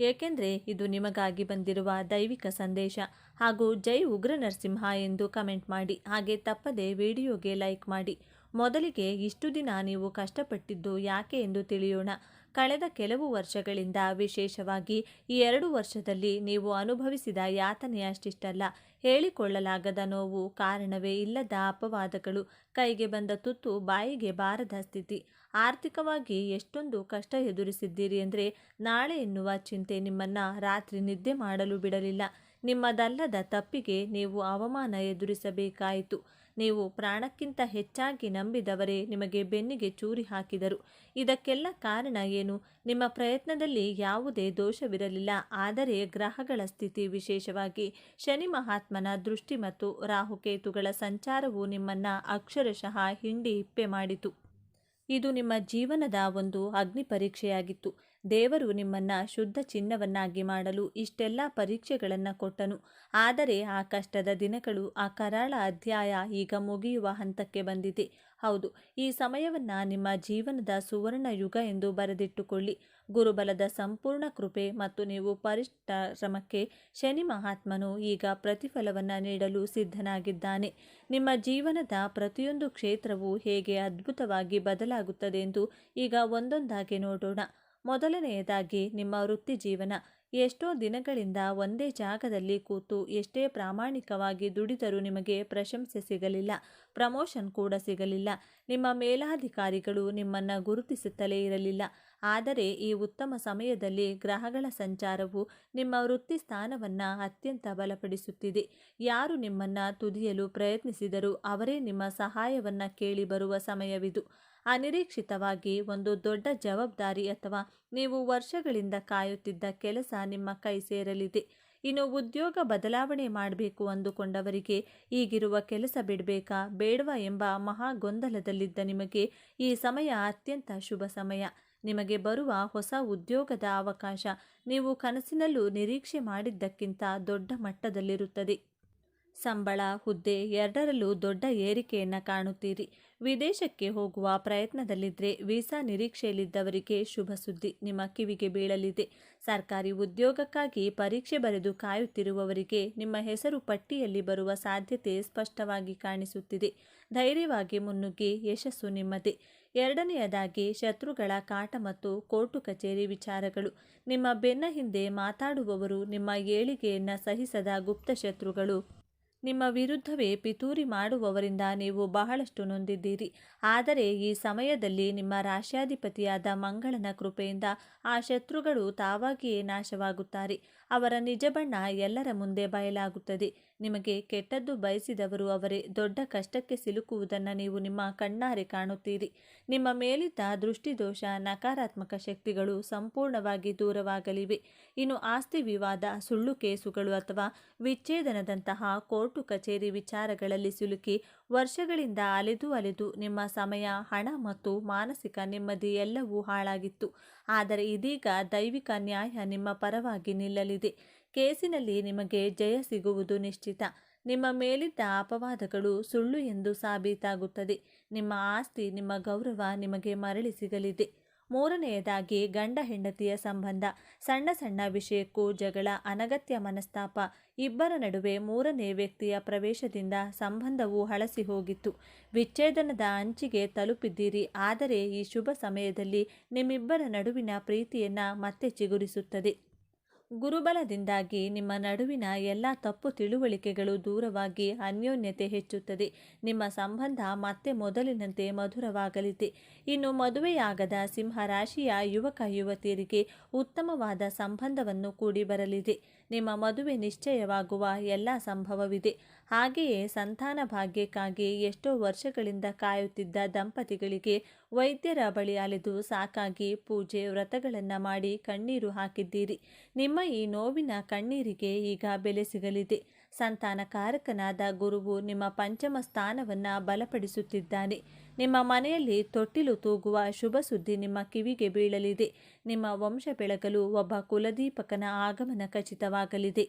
ಏಕೆಂದರೆ ಇದು ನಿಮಗಾಗಿ ಬಂದಿರುವ ದೈವಿಕ ಸಂದೇಶ ಹಾಗೂ ಜೈ ಉಗ್ರ ನರಸಿಂಹ ಎಂದು ಕಮೆಂಟ್ ಮಾಡಿ. ಹಾಗೆ ತಪ್ಪದೆ ವಿಡಿಯೋಗೆ ಲೈಕ್ ಮಾಡಿ. ಮೊದಲಿಗೆ ಇಷ್ಟು ದಿನ ನೀವು ಕಷ್ಟಪಟ್ಟಿದ್ದು ಯಾಕೆ ಎಂದು ತಿಳಿಯೋಣ. ಕಳೆದ ಕೆಲವು ವರ್ಷಗಳಿಂದ ವಿಶೇಷವಾಗಿ ಈ ಎರಡು ವರ್ಷದಲ್ಲಿ ನೀವು ಅನುಭವಿಸಿದ ಯಾತನೆಯಷ್ಟಿಷ್ಟಲ್ಲ ಹೇಳಿಕೊಳ್ಳಲಾಗದ ನೋವು ಕಾರಣವೇ ಇಲ್ಲದ ಅಪವಾದಗಳು, ಕೈಗೆ ಬಂದ ತುತ್ತು, ಬಾಯಿಗೆ ಬಾರದ ಸ್ಥಿತಿ. ಆರ್ಥಿಕವಾಗಿ ಎಷ್ಟೊಂದು ಕಷ್ಟ ಎದುರಿಸಿದ್ದೀರಿ ಅಂದರೆ ನಾಳೆ ಎನ್ನುವ ಚಿಂತೆ ನಿಮ್ಮನ್ನು ರಾತ್ರಿ ನಿದ್ದೆ ಮಾಡಲು ಬಿಡಲಿಲ್ಲ. ನಿಮ್ಮದಲ್ಲದ ತಪ್ಪಿಗೆ ನೀವು ಅವಮಾನ ಎದುರಿಸಬೇಕಾಯಿತು. ನೀವು ಪ್ರಾಣಕ್ಕಿಂತ ಹೆಚ್ಚಾಗಿ ನಂಬಿದವರೇ ನಿಮಗೆ ಬೆನ್ನಿಗೆ ಚೂರಿ ಹಾಕಿದರು. ಇದಕ್ಕೆಲ್ಲ ಕಾರಣ ಏನು? ನಿಮ್ಮ ಪ್ರಯತ್ನದಲ್ಲಿ ಯಾವುದೇ ದೋಷವಿರಲಿಲ್ಲ. ಆದರೆ ಗ್ರಹಗಳ ಸ್ಥಿತಿ ವಿಶೇಷವಾಗಿ ಶನಿ ಮಹಾತ್ಮನ ದೃಷ್ಟಿ ಮತ್ತು ರಾಹುಕೇತುಗಳ ಸಂಚಾರವು ನಿಮ್ಮನ್ನು ಅಕ್ಷರಶಃ ಹಿಂಡಿ ಇಪ್ಪೆ ಮಾಡಿತು. ಇದು ನಿಮ್ಮ ಜೀವನದ ಒಂದು ಅಗ್ನಿ ಪರೀಕ್ಷೆಯಾಗಿತ್ತು ದೇವರು ನಿಮ್ಮನ್ನ ಶುದ್ಧ ಚಿನ್ನವನ್ನಾಗಿ ಮಾಡಲು ಇಷ್ಟೆಲ್ಲ ಪರೀಕ್ಷೆಗಳನ್ನು ಕೊಟ್ಟನು. ಆದರೆ ಆ ಕಷ್ಟದ ದಿನಗಳು, ಆ ಕರಾಳ ಅಧ್ಯಾಯ ಈಗ ಮುಗಿಯುವ ಹಂತಕ್ಕೆ ಬಂದಿದೆ. ಹೌದು, ಈ ಸಮಯವನ್ನ ನಿಮ್ಮ ಜೀವನದ ಸುವರ್ಣ ಯುಗ ಎಂದು ಬರೆದಿಟ್ಟುಕೊಳ್ಳಿ. ಗುರುಬಲದ ಸಂಪೂರ್ಣ ಕೃಪೆ ಮತ್ತು ನೀವು ಪರಿಶ್ರಮಕ್ಕೆ ಶನಿ ಮಹಾತ್ಮನು ಈಗ ಪ್ರತಿಫಲವನ್ನು ನೀಡಲು ಸಿದ್ಧನಾಗಿದ್ದಾನೆ. ನಿಮ್ಮ ಜೀವನದ ಪ್ರತಿಯೊಂದು ಕ್ಷೇತ್ರವು ಹೇಗೆ ಅದ್ಭುತವಾಗಿ ಬದಲಾಗುತ್ತದೆ ಎಂದು ಈಗ ಒಂದೊಂದಾಗಿ ನೋಡೋಣ. ಮೊದಲನೆಯದಾಗಿ ನಿಮ್ಮ ವೃತ್ತಿ ಜೀವನ. ಎಷ್ಟೋ ದಿನಗಳಿಂದ ಒಂದೇ ಜಾಗದಲ್ಲಿ ಕೂತು ಎಷ್ಟೇ ಪ್ರಾಮಾಣಿಕವಾಗಿ ದುಡಿದರೂ ನಿಮಗೆ ಪ್ರಶಂಸೆ ಸಿಗಲಿಲ್ಲ, ಪ್ರಮೋಷನ್ ಕೂಡ ಸಿಗಲಿಲ್ಲ. ನಿಮ್ಮ ಮೇಲಾಧಿಕಾರಿಗಳು ನಿಮ್ಮನ್ನು ಗುರುತಿಸುತ್ತಲೇ ಇರಲಿಲ್ಲ. ಆದರೆ ಈ ಉತ್ತಮ ಸಮಯದಲ್ಲಿ ಗ್ರಹಗಳ ಸಂಚಾರವು ನಿಮ್ಮ ವೃತ್ತಿ ಸ್ಥಾನವನ್ನು ಅತ್ಯಂತ ಬಲಪಡಿಸುತ್ತಿದೆ. ಯಾರು ನಿಮ್ಮನ್ನು ತುದಿಯಲು ಪ್ರಯತ್ನಿಸಿದರೂ ಅವರೇ ನಿಮ್ಮ ಸಹಾಯವನ್ನು ಕೇಳಿ ಬರುವ ಸಮಯವಿದು. ಅನಿರೀಕ್ಷಿತವಾಗಿ ಒಂದು ದೊಡ್ಡ ಜವಾಬ್ದಾರಿ ಅಥವಾ ನೀವು ವರ್ಷಗಳಿಂದ ಕಾಯುತ್ತಿದ್ದ ಕೆಲಸ ನಿಮ್ಮ ಕೈ ಸೇರಲಿದೆ. ಇನ್ನು ಉದ್ಯೋಗ ಬದಲಾವಣೆ ಮಾಡಬೇಕು ಅಂದುಕೊಂಡವರಿಗೆ ಈಗಿರುವ ಕೆಲಸ ಬಿಡಬೇಕಾ ಬೇಡವಾ ಎಂಬ ಮಹಾ ಗೊಂದಲದಲ್ಲಿದ್ದ ನಿಮಗೆ ಈ ಸಮಯ ಅತ್ಯಂತ ಶುಭ ಸಮಯ. ನಿಮಗೆ ಬರುವ ಹೊಸ ಉದ್ಯೋಗದ ಅವಕಾಶ ನೀವು ಕನಸಿನಲ್ಲೂ ನಿರೀಕ್ಷೆ ಮಾಡಿದ್ದಕ್ಕಿಂತ ದೊಡ್ಡ ಮಟ್ಟದಲ್ಲಿರುತ್ತದೆ. ಸಂಬಳ, ಹುದ್ದೆ ಎರಡರಲ್ಲೂ ದೊಡ್ಡ ಏರಿಕೆಯನ್ನು ಕಾಣುತ್ತೀರಿ. ವಿದೇಶಕ್ಕೆ ಹೋಗುವ ಪ್ರಯತ್ನದಲ್ಲಿದ್ದರೆ ವೀಸಾ ನಿರೀಕ್ಷೆಯಲ್ಲಿದ್ದವರಿಗೆ ಶುಭ ಸುದ್ದಿ ನಿಮ್ಮ ಕಿವಿಗೆ ಬೀಳಲಿದೆ. ಸರ್ಕಾರಿ ಉದ್ಯೋಗಕ್ಕಾಗಿ ಪರೀಕ್ಷೆ ಬರೆದು ಕಾಯುತ್ತಿರುವವರಿಗೆ ನಿಮ್ಮ ಹೆಸರು ಪಟ್ಟಿಯಲ್ಲಿ ಬರುವ ಸಾಧ್ಯತೆ ಸ್ಪಷ್ಟವಾಗಿ ಕಾಣಿಸುತ್ತಿದೆ. ಧೈರ್ಯವಾಗಿ ಮುನ್ನುಗ್ಗಿ ಯಶಸ್ಸು ನಿಮ್ಮದೇ. ಎರಡನೆಯದಾಗಿ ಶತ್ರುಗಳ ಕಾಟ ಮತ್ತು ಕೋರ್ಟು ಕಚೇರಿ ವಿಚಾರಗಳು. ನಿಮ್ಮ ಬೆನ್ನ ಹಿಂದೆ ಮಾತಾಡುವವರು ನಿಮ್ಮ ಏಳಿಗೆಯನ್ನು ಸಹಿಸದ ಗುಪ್ತ ಶತ್ರುಗಳು. ನಿಮ್ಮ ವಿರುದ್ಧವೇ ಪಿತೂರಿ ಮಾಡುವವರಿಂದ ನೀವು ಬಹಳಷ್ಟು ನೊಂದಿದ್ದೀರಿ. ಆದರೆ ಈ ಸಮಯದಲ್ಲಿ ನಿಮ್ಮ ರಾಶ್ಯಾಧಿಪತಿಯಾದ ಮಂಗಳನ ಕೃಪೆಯಿಂದ ಆ ಶತ್ರುಗಳು ತಾವಾಗಿಯೇ ನಾಶವಾಗುತ್ತಾರೆ. ಅವರ ನಿಜ ಬಣ್ಣ ಎಲ್ಲರ ಮುಂದೆ ಬಯಲಾಗುತ್ತದೆ. ನಿಮಗೆ ಕೆಟ್ಟದ್ದು ಬಯಸಿದವರು ಅವರೇ. ದೊಡ್ಡ ಕಷ್ಟಕ್ಕೆ ಸಿಲುಕುವುದನ್ನು ನೀವು ನಿಮ್ಮ ಕಣ್ಣಾರೆ ಕಾಣುತ್ತೀರಿ. ನಿಮ್ಮ ಮೇಲಿದ್ದ ದೃಷ್ಟಿದೋಷ ನಕಾರಾತ್ಮಕ ಶಕ್ತಿಗಳು ಸಂಪೂರ್ಣವಾಗಿ ದೂರವಾಗಲಿವೆ. ಇನ್ನು ಆಸ್ತಿ ವಿವಾದ, ಸುಳ್ಳು ಕೇಸುಗಳು ಅಥವಾ ವಿಚ್ಛೇದನದಂತಹ ಕೋರ್ಟು ಕಚೇರಿ ವಿಚಾರಗಳಲ್ಲಿ ಸಿಲುಕಿ ವರ್ಷಗಳಿಂದ ಅಲೆದು ಅಲೆದು ನಿಮ್ಮ ಸಮಯ, ಹಣ ಮತ್ತು ಮಾನಸಿಕ ನೆಮ್ಮದಿ ಎಲ್ಲವೂ ಹಾಳಾಗಿತ್ತು. ಆದರೆ ಇದೀಗ ದೈವಿಕ ನ್ಯಾಯ ನಿಮ್ಮ ಪರವಾಗಿ ನಿಲ್ಲಲಿದೆ ಕೇಸಿನಲ್ಲಿ ನಿಮಗೆ ಜಯ ಸಿಗುವುದು ನಿಶ್ಚಿತ. ನಿಮ್ಮ ಮೇಲಿದ್ದ ಅಪವಾದಗಳು ಸುಳ್ಳು ಎಂದು ಸಾಬೀತಾಗುತ್ತದೆ. ನಿಮ್ಮ ಆಸ್ತಿ, ನಿಮ್ಮ ಗೌರವ ನಿಮಗೆ ಮರಳಿ ಸಿಗಲಿದೆ. ಮೂರನೆಯದಾಗಿ, ಗಂಡ ಹೆಂಡತಿಯ ಸಂಬಂಧ. ಸಣ್ಣ ಸಣ್ಣ ವಿಷಯಕ್ಕೂ ಜಗಳ, ಅನಗತ್ಯ ಮನಸ್ತಾಪ, ಇಬ್ಬರ ನಡುವೆ ಮೂರನೇ ವ್ಯಕ್ತಿಯ ಪ್ರವೇಶದಿಂದ ಸಂಬಂಧವು ಹಳಸಿ ಹೋಗಿತ್ತು. ವಿಚ್ಛೇದನದ ಅಂಚಿಗೆ ತಲುಪಿದ್ದೀರಿ, ಆದರೆ ಈ ಶುಭ ಸಮಯದಲ್ಲಿ ನಿಮ್ಮಿಬ್ಬರ ನಡುವಿನ ಪ್ರೀತಿಯನ್ನು ಮತ್ತೆ ಚಿಗುರಿಸುತ್ತದೆ. ಗುರುಬಲದಿಂದಾಗಿ ನಿಮ್ಮ ನಡುವಿನ ಎಲ್ಲ ತಪ್ಪು ತಿಳುವಳಿಕೆಗಳು ದೂರವಾಗಿ ಅನ್ಯೋನ್ಯತೆ ಹೆಚ್ಚುತ್ತದೆ. ನಿಮ್ಮ ಸಂಬಂಧ ಮತ್ತೆ ಮೊದಲಿನಂತೆ ಮಧುರವಾಗಲಿದೆ. ಇನ್ನು ಮದುವೆಯಾಗದ ಸಿಂಹರಾಶಿಯ ಯುವಕ ಯುವತಿಯರಿಗೆ ಉತ್ತಮವಾದ ಸಂಬಂಧವನ್ನು ಕೂಡಿ ಬರಲಿದೆ ನಿಮ್ಮ ಮದುವೆ ನಿಶ್ಚಯವಾಗುವ ಎಲ್ಲ ಸಂಭವವಿದೆ. ಹಾಗೆಯೇ ಸಂತಾನ ಭಾಗ್ಯಕ್ಕಾಗಿ ಎಷ್ಟೋ ವರ್ಷಗಳಿಂದ ಕಾಯುತ್ತಿದ್ದ ದಂಪತಿಗಳಿಗೆ ವೈದ್ಯರ ಬಳಿ ಅಲೆದು ಸಾಕಾಗಿ ಪೂಜೆ ವ್ರತಗಳನ್ನು ಮಾಡಿ ಕಣ್ಣೀರು ಹಾಕಿದ್ದೀರಿ. ನಿಮ್ಮ ಈ ನೋವಿನ ಕಣ್ಣೀರಿಗೆ ಈಗ ಬೆಲೆ ಸಿಗಲಿದೆ. ಸಂತಾನಕಾರಕನಾದ ಗುರುವು ನಿಮ್ಮ ಪಂಚಮ ಸ್ಥಾನವನ್ನು ಬಲಪಡಿಸುತ್ತಿದ್ದಾನೆ. ನಿಮ್ಮ ಮನೆಯಲ್ಲಿ ತೊಟ್ಟಿಲು ತೂಗುವ ಶುಭ ಸುದ್ದಿ ನಿಮ್ಮ ಕಿವಿಗೆ ಬೀಳಲಿದೆ. ನಿಮ್ಮ ವಂಶ ಬೆಳಗಲು ಒಬ್ಬ ಕುಲದೀಪಕನ ಆಗಮನ ಖಚಿತವಾಗಲಿದೆ.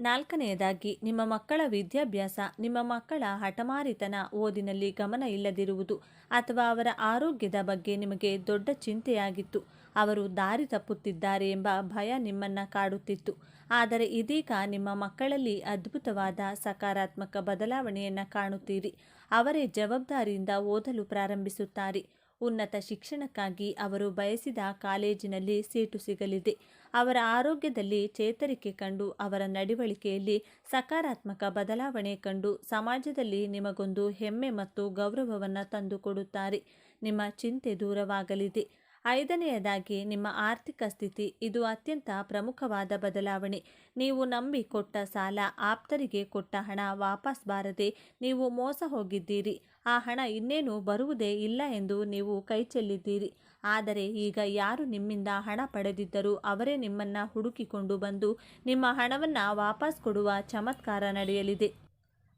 ನಾಲ್ಕನೆಯದಾಗಿ, ನಿಮ್ಮ ಮಕ್ಕಳ ವಿದ್ಯಾಭ್ಯಾಸ, ನಿಮ್ಮ ಮಕ್ಕಳ ಹಠಮಾರಿತನ ಓದಿನಲ್ಲಿ ಗಮನ ಇಲ್ಲದಿರುವುದು ಅಥವಾ ಅವರ ಆರೋಗ್ಯದ ಬಗ್ಗೆ ನಿಮಗೆ ದೊಡ್ಡ ಚಿಂತೆಯಾಗಿತ್ತು. ಅವರು ದಾರಿ ತಪ್ಪುತ್ತಿದ್ದಾರೆ ಎಂಬ ಭಯ ನಿಮ್ಮನ್ನು ಕಾಡುತ್ತಿತ್ತು. ಆದರೆ ಇದೀಗ ನಿಮ್ಮ ಮಕ್ಕಳಲ್ಲಿ ಅದ್ಭುತವಾದ ಸಕಾರಾತ್ಮಕ ಬದಲಾವಣೆಯನ್ನು ಕಾಣುತ್ತೀರಿ. ಅವರೇ ಜವಾಬ್ದಾರಿಯಿಂದ ಓದಲು ಪ್ರಾರಂಭಿಸುತ್ತಾರೆ. ಉನ್ನತ ಶಿಕ್ಷಣಕ್ಕಾಗಿ ಅವರು ಬಯಸಿದ ಕಾಲೇಜಿನಲ್ಲಿ ಸೀಟು ಸಿಗಲಿದೆ. ಅವರ ಆರೋಗ್ಯದಲ್ಲಿ ಚೇತರಿಕೆ ಕಂಡು ಅವರ ನಡವಳಿಕೆಯಲ್ಲಿ ಸಕಾರಾತ್ಮಕ ಬದಲಾವಣೆ ಕಂಡು ಸಮಾಜದಲ್ಲಿ ನಿಮಗೊಂದು ಹೆಮ್ಮೆ ಮತ್ತು ಗೌರವವನ್ನು ತಂದುಕೊಡುತ್ತಾರೆ. ನಿಮ್ಮ ಚಿಂತೆ ದೂರವಾಗಲಿದೆ. ಐದನೆಯದಾಗಿ, ನಿಮ್ಮ ಆರ್ಥಿಕ ಸ್ಥಿತಿ ಇದು ಅತ್ಯಂತ ಪ್ರಮುಖವಾದ ಬದಲಾವಣೆ. ನೀವು ನಂಬಿ ಕೊಟ್ಟ ಸಾಲ, ಆಪ್ತರಿಗೆ ಕೊಟ್ಟ ಹಣ ವಾಪಸ್ ಬಾರದೆ ನೀವು ಮೋಸ ಹೋಗಿದ್ದೀರಿ. ಆ ಹಣ ಇನ್ನೇನು ಬರುವುದೇ ಇಲ್ಲ ಎಂದು ನೀವು ಕೈ ಚೆಲ್ಲಿದ್ದೀರಿ ಆದರೆ ಈಗ ಯಾರು ನಿಮ್ಮಿಂದ ಹಣ ಪಡೆದಿದ್ದರೂ ಅವರೇ ನಿಮ್ಮನ್ನು ಹುಡುಕಿಕೊಂಡು ಬಂದು ನಿಮ್ಮ ಹಣವನ್ನು ವಾಪಸ್ ಕೊಡುವ ಚಮತ್ಕಾರ ನಡೆಯಲಿದೆ.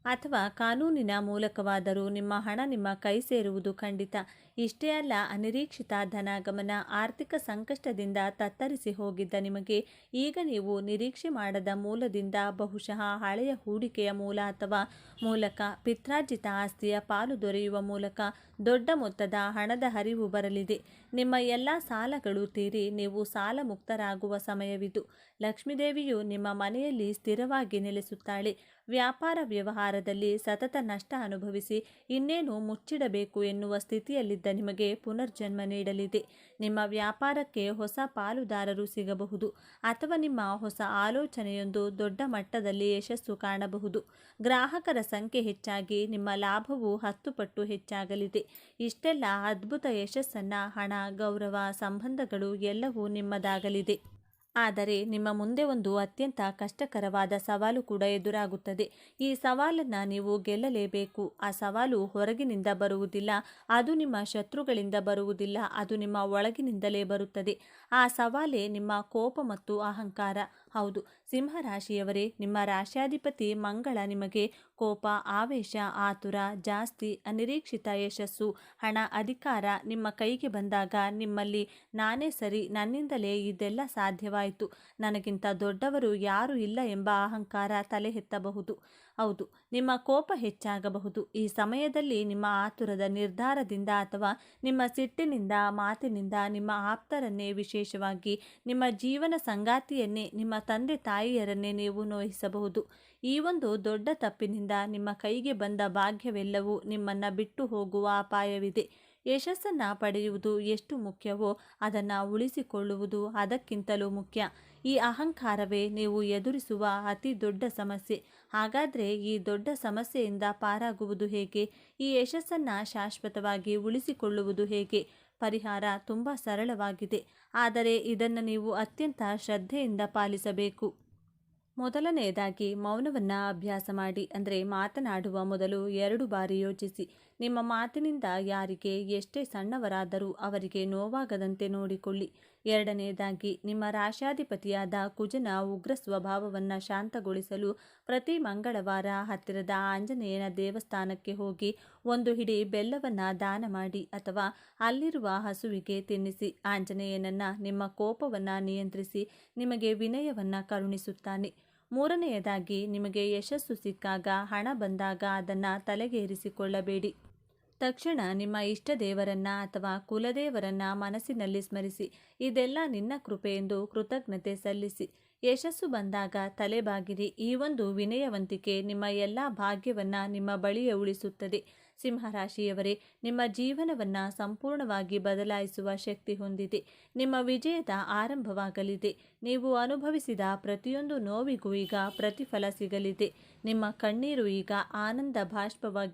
ಅಥವಾ ಕಾನೂನಿನ ಮೂಲಕವಾದರೂ ನಿಮ್ಮ ಹಣ ನಿಮ್ಮ ಕೈ ಸೇರುವುದು ಖಂಡಿತ. ಇಷ್ಟೇ ಅಲ್ಲ, ಅನಿರೀಕ್ಷಿತ ಧನಾಗಮನ ಆರ್ಥಿಕ ಸಂಕಷ್ಟದಿಂದ ತತ್ತರಿಸಿ ಹೋಗಿದ್ದ ನಿಮಗೆ ಈಗ ನೀವು ನಿರೀಕ್ಷೆ ಮಾಡದ ಮೂಲದಿಂದ ಬಹುಶಃ ಹಳೆಯ ಹೂಡಿಕೆಯ ಮೂಲ ಅಥವಾ ಮೂಲಕ ಪಿತ್ರಾರ್ಜಿತ ಆಸ್ತಿಯ ಪಾಲು ದೊರೆಯುವ ಮೂಲಕ ದೊಡ್ಡ ಮೊತ್ತದ ಹಣದ ಹರಿವು ಬರಲಿದೆ. ನಿಮ್ಮ ಎಲ್ಲ ಸಾಲಗಳು ತೀರಿ, ನೀವು ಸಾಲ ಮುಕ್ತರಾಗುವ ಸಮಯವಿದು. ಲಕ್ಷ್ಮೀದೇವಿಯು ನಿಮ್ಮ ಮನೆಯಲ್ಲಿ ಸ್ಥಿರವಾಗಿ ನೆಲೆಸುತ್ತಾಳೆ. ವ್ಯಾಪಾರ ವ್ಯವಹಾರದಲ್ಲಿ ಸತತ ನಷ್ಟ ಅನುಭವಿಸಿ ಇನ್ನೇನು ಮುಚ್ಚಿಡಬೇಕು ಎನ್ನುವ ಸ್ಥಿತಿಯಲ್ಲಿದ್ದ ನಿಮಗೆ ಪುನರ್ಜನ್ಮ ನೀಡಲಿದೆ. ನಿಮ್ಮ ವ್ಯಾಪಾರಕ್ಕೆ ಹೊಸ ಪಾಲುದಾರರು ಸಿಗಬಹುದು ಅಥವಾ ನಿಮ್ಮ ಹೊಸ ಆಲೋಚನೆಯೊಂದು ದೊಡ್ಡ ಮಟ್ಟದಲ್ಲಿ ಯಶಸ್ಸು ಕಾಣಬಹುದು. ಗ್ರಾಹಕರ ಸಂಖ್ಯೆ ಹೆಚ್ಚಾಗಿ, ನಿಮ್ಮ ಲಾಭವು ಹತ್ತು ಪಟ್ಟು ಹೆಚ್ಚಾಗಲಿದೆ. ಇಷ್ಟೆಲ್ಲ ಅದ್ಭುತ ಯಶಸ್ಸನ್ನು ಹಣ, ಗೌರವ, ಸಂಬಂಧಗಳು ಎಲ್ಲವೂ ನಿಮ್ಮದಾಗಲಿದೆ. ಆದರೆ ನಿಮ್ಮ ಮುಂದೆ ಒಂದು ಅತ್ಯಂತ ಕಷ್ಟಕರವಾದ ಸವಾಲು ಕೂಡ ಎದುರಾಗುತ್ತದೆ. ಈ ಸವಾಲನ್ನು ನೀವು ಗೆಲ್ಲಲೇಬೇಕು. ಆ ಸವಾಲು ಹೊರಗಿನಿಂದ ಬರುವುದಿಲ್ಲ, ಅದು ನಿಮ್ಮ ಶತ್ರುಗಳಿಂದ ಬರುವುದಿಲ್ಲ, ಅದು ನಿಮ್ಮ ಒಳಗಿನಿಂದಲೇ ಬರುತ್ತದೆ. ಆ ಸವಾಲೇ ನಿಮ್ಮ ಕೋಪ ಮತ್ತು ಅಹಂಕಾರ. ಹೌದು. ಸಿಂಹ ರಾಶಿಯವರೇ ನಿಮ್ಮ ರಾಶ್ಯಾಧಿಪತಿ ಮಂಗಳ ನಿಮಗೆ ಕೋಪ, ಆವೇಶ, ಆತುರ, ಜಾಸ್ತಿ, ಅನಿರೀಕ್ಷಿತ ಯಶಸ್ಸು, ಹಣ, ಅಧಿಕಾರ ನಿಮ್ಮ ಕೈಗೆ ಬಂದಾಗ ನಿಮ್ಮಲ್ಲಿ ನಾನೇ ಸರಿ, ನನ್ನಿಂದಲೇ ಇದೆಲ್ಲ ಸಾಧ್ಯವಾಯಿತು. ನನಗಿಂತ ದೊಡ್ಡವರು ಯಾರೂ ಇಲ್ಲ ಎಂಬ ಅಹಂಕಾರ ತಲೆ ಎತ್ತಬಹುದು. ಹೌದು, ನಿಮ್ಮ ಕೋಪ ಹೆಚ್ಚಾಗಬಹುದು. ಈ ಸಮಯದಲ್ಲಿ ನಿಮ್ಮ ಆತುರದ ನಿರ್ಧಾರದಿಂದ ಅಥವಾ ನಿಮ್ಮ ಸಿಟ್ಟಿನಿಂದ, ಮಾತಿನಿಂದ ನಿಮ್ಮ ಆಪ್ತರನ್ನೇ ವಿಶೇಷವಾಗಿ ನಿಮ್ಮ ಜೀವನ ಸಂಗಾತಿಯನ್ನೇ ನಿಮ್ಮ ತಂದೆ ತಾಯಿಯರನ್ನೇ ನೀವು ನೋಯಿಸಬಹುದು. ಈ ಒಂದು ದೊಡ್ಡ ತಪ್ಪಿನಿಂದ ನಿಮ್ಮ ಕೈಗೆ ಬಂದ ಭಾಗ್ಯವೆಲ್ಲವೂ ನಿಮ್ಮನ್ನು ಬಿಟ್ಟು ಹೋಗುವ ಅಪಾಯವಿದೆ. ಯಶಸ್ಸನ್ನು ಪಡೆಯುವುದು ಎಷ್ಟು ಮುಖ್ಯವೋ ಅದನ್ನು ಉಳಿಸಿಕೊಳ್ಳುವುದು ಅದಕ್ಕಿಂತಲೂ ಮುಖ್ಯ. ಈ ಅಹಂಕಾರವೇ ನೀವು ಎದುರಿಸುವ ಅತಿ ದೊಡ್ಡ ಸಮಸ್ಯೆ. ಹಾಗಾದರೆ ಈ ದೊಡ್ಡ ಸಮಸ್ಯೆಯಿಂದ ಪಾರಾಗುವುದು ಹೇಗೆ? ಈ ಯಶಸ್ಸನ್ನು ಶಾಶ್ವತವಾಗಿ ಉಳಿಸಿಕೊಳ್ಳುವುದು ಹೇಗೆ? ಪರಿಹಾರ ತುಂಬ ಸರಳವಾಗಿದೆ. ಆದರೆ ಇದನ್ನು ನೀವು ಅತ್ಯಂತ ಶ್ರದ್ಧೆಯಿಂದ ಪಾಲಿಸಬೇಕು. ಮೊದಲನೆಯದಾಗಿ ಮೌನವನ್ನು ಅಭ್ಯಾಸ ಮಾಡಿ. ಅಂದರೆ ಮಾತನಾಡುವ ಮೊದಲು ಎರಡು ಬಾರಿ ಯೋಚಿಸಿ. ನಿಮ್ಮ ಮಾತಿನಿಂದ ಯಾರಿಗೆ ಎಷ್ಟೇ ಸಣ್ಣವರಾದರೂ ಅವರಿಗೆ ನೋವಾಗದಂತೆ ನೋಡಿಕೊಳ್ಳಿ. ಎರಡನೆಯದಾಗಿ ನಿಮ್ಮ ರಾಶಾಧಿಪತಿಯಾದ ಕುಜನ ಉಗ್ರ ಸ್ವಭಾವವನ್ನು ಶಾಂತಗೊಳಿಸಲು ಪ್ರತಿ ಮಂಗಳವಾರ ಹತ್ತಿರದ ಆಂಜನೇಯನ ದೇವಸ್ಥಾನಕ್ಕೆ ಹೋಗಿ ಒಂದು ಹಿಡಿ ಬೆಲ್ಲವನ್ನು ದಾನ ಮಾಡಿ ಅಥವಾ ಅಲ್ಲಿರುವ ಹಸುವಿಗೆ ತಿನ್ನಿಸಿ, ಆಂಜನೇಯನನ್ನು ನಿಮ್ಮ ಕೋಪವನ್ನು ನಿಯಂತ್ರಿಸಿ, ನಿಮಗೆ ವಿನಯವನ್ನು ಕರುಣಿಸುತ್ತಾನೆ. ಮೂರನೆಯದಾಗಿ, ನಿಮಗೆ ಯಶಸ್ಸು ಸಿಕ್ಕಾಗ, ಹಣ ಬಂದಾಗ ಅದನ್ನು ತಲೆಗೇರಿಸಿಕೊಳ್ಳಬೇಡಿ. ತಕ್ಷಣ ನಿಮ್ಮ ಇಷ್ಟ ದೇವರನ್ನ ಅಥವಾ ಕುಲದೇವರನ್ನ ಮನಸ್ಸಿನಲ್ಲಿ ಸ್ಮರಿಸಿ, ಇದೆಲ್ಲ ನಿನ್ನ ಕೃಪೆ ಎಂದು ಕೃತಜ್ಞತೆ ಸಲ್ಲಿಸಿ. ಯಶಸ್ಸು ಬಂದಾಗ ತಲೆಬಾಗಿರಿ ಈ ಒಂದು ವಿನಯವಂತಿಕೆ ನಿಮ್ಮ ಎಲ್ಲ ಭಾಗ್ಯವನ್ನ ನಿಮ್ಮ ಬಳಿಯೇ ಉಳಿಸುತ್ತದೆ. ಸಿಂಹರಾಶಿಯವರೇ ನಿಮ್ಮ ಜೀವನವನ್ನ ಸಂಪೂರ್ಣವಾಗಿ ಬದಲಾಯಿಸುವ ಶಕ್ತಿ ಹೊಂದಿದೆ. ನಿಮ್ಮ ವಿಜಯದ ಆರಂಭವಾಗಲಿದೆ. ನೀವು ಅನುಭವಿಸಿದ ಪ್ರತಿಯೊಂದು ನೋವಿಗೂ ಈಗ ಪ್ರತಿಫಲ ಸಿಗಲಿದೆ. ನಿಮ್ಮ ಕಣ್ಣೀರು ಈಗ ಆನಂದ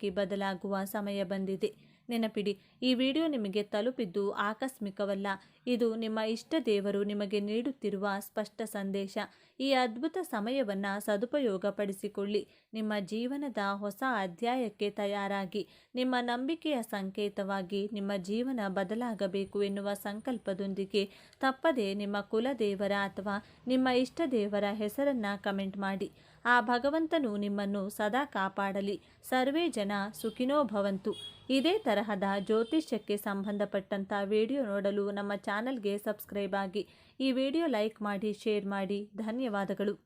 ಬದಲಾಗುವ ಸಮಯ ಬಂದಿದೆ. ನೆನಪಿಡಿ, ಈ ವಿಡಿಯೋ ನಿಮಗೆ ತಲುಪಿದ್ದು ಆಕಸ್ಮಿಕವಲ್ಲ. ಇದು ನಿಮ್ಮ ಇಷ್ಟ ದೇವರು ನಿಮಗೆ ನೀಡುತ್ತಿರುವ ಸ್ಪಷ್ಟ ಸಂದೇಶ. ಈ ಅದ್ಭುತ ಸಮಯವನ್ನು ಸದುಪಯೋಗಪಡಿಸಿಕೊಳ್ಳಿ. ನಿಮ್ಮ ಜೀವನದ ಹೊಸ ಅಧ್ಯಾಯಕ್ಕೆ ತಯಾರಾಗಿ, ನಿಮ್ಮ ನಂಬಿಕೆಯ ಸಂಕೇತವಾಗಿ ನಿಮ್ಮ ಜೀವನ ಬದಲಾಗಬೇಕು ಎನ್ನುವ ಸಂಕಲ್ಪದೊಂದಿಗೆ ತಪ್ಪದೇ ನಿಮ್ಮ ಕುಲದೇವರ ಅಥವಾ ನಿಮ್ಮ ಇಷ್ಟ ದೇವರ ಹೆಸರನ್ನ ಕಮೆಂಟ್ ಮಾಡಿ. ಆ ಭಗವಂತನು ನಿಮ್ಮನ್ನು ಸದಾ ಕಾಪಾಡಲಿ. ಸರ್ವೇ ಜನ ಸುಖಿನೋ ಭವಂತು. ಇದೇ ತರಹದ ಜ್ಯೋತಿಷ್ಯಕ್ಕೆ ಸಂಬಂಧಪಟ್ಟಂಥ ವಿಡಿಯೋ ನೋಡಲು ನಮ್ಮ ಚಾನಲ್ಗೆ ಸಬ್ಸ್ಕ್ರೈಬ್ ಆಗಿ. ಈ ವಿಡಿಯೋ ಲೈಕ್ ಮಾಡಿ, ಶೇರ್ ಮಾಡಿ. ಧನ್ಯವಾದಗಳು.